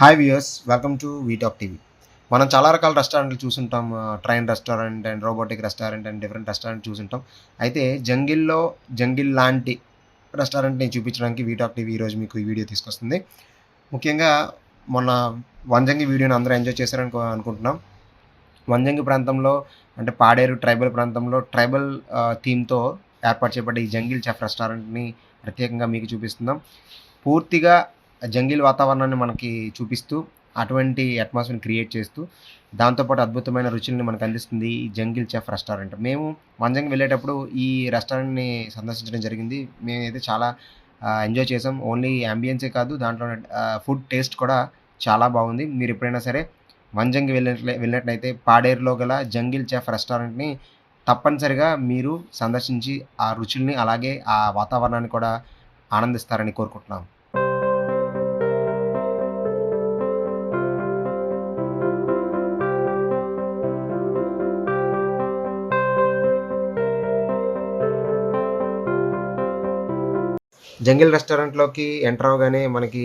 Hi viewers welcome to VTalk TV మనం చాలా రకాల రెస్టారెంట్లు చూసుంటాం train restaurant and robotic restaurant and different restaurant చూసుంటాం. అయితే జంగిల్లో జంగిల్ లాంటి రెస్టారెంట్ని చూపించడానికి వీటాక్ టీవీ ఈరోజు మీకు ఈ వీడియో తీసుకొస్తుంది. ముఖ్యంగా మొన్న వంజంగి వీడియోని అందరూ ఎంజాయ్ చేశారని అనుకుంటున్నాం. వంజంగి ప్రాంతంలో అంటే పాడేరు ట్రైబల్ ప్రాంతంలో ట్రైబల్ థీమ్తో ఏర్పాటు చేయబడ్డ ఈ జంగిల్ చెఫ్ రెస్టారెంట్ని ప్రత్యేకంగా మీకు చూపిస్తున్నాం. పూర్తిగా జంగిల్ వాతావరణాన్ని మనకి చూపిస్తూ అటువంటి అట్మాస్ఫియర్ని క్రియేట్ చేస్తూ దాంతోపాటు అద్భుతమైన రుచుల్ని మనకు అందిస్తుంది ఈ జంగిల్ చెఫ్ రెస్టారెంట్. మేము మంజంగి వెళ్ళేటప్పుడు ఈ రెస్టారెంట్ని సందర్శించడం జరిగింది. మేమైతే చాలా ఎంజాయ్ చేసాం ఓన్లీ అంబియన్సే కాదు దాంట్లో ఫుడ్ టేస్ట్ కూడా చాలా బాగుంది. మీరు ఎప్పుడైనా సరే మంజంగి వెళ్ళినట్లే వెళ్ళినట్లయితే పాడేరులో గల జంగిల్ చెఫ్ రెస్టారెంట్ని తప్పనిసరిగా మీరు సందర్శించి ఆ రుచుల్ని అలాగే ఆ వాతావరణాన్ని కూడా ఆనందిస్తారని కోరుకుంటున్నాం. జంగిల్ రెస్టారెంట్లోకి ఎంటర్ అవగానే మనకి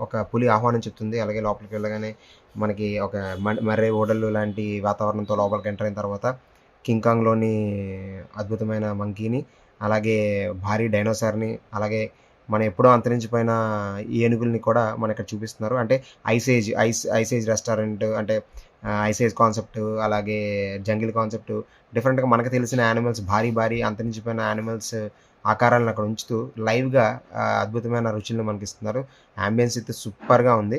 ఒక పులి ఆహ్వానం చెప్తుంది. అలాగే లోపలికి వెళ్ళగానే మనకి ఒక మర్రే ఓడలు లాంటి వాతావరణంతో లోపలికి ఎంటర్ అయిన తర్వాత కింగ్ కాంగ్లోని అద్భుతమైన మంకీని అలాగే భారీ డైనోసార్ని అలాగే మనం ఎప్పుడో అంతరించిపోయిన ఏనుగుల్ని కూడా మన ఇక్కడ చూపిస్తున్నారు. అంటే ice age ice ice age restaurant అంటే ఐసేజ్ కాన్సెప్ట్ అలాగే జంగిల్ కాన్సెప్ట్ డిఫరెంట్గా మనకు తెలిసిన యానిమల్స్ భారీ భారీ అంతరించిపోయిన యానిమల్స్ ఆకారాలను అక్కడ ఉంచుతూ లైవ్గా అద్భుతమైన రుచులను మనకి ఇస్తున్నారు అంబియన్స్ అయితే సూపర్గా ఉంది.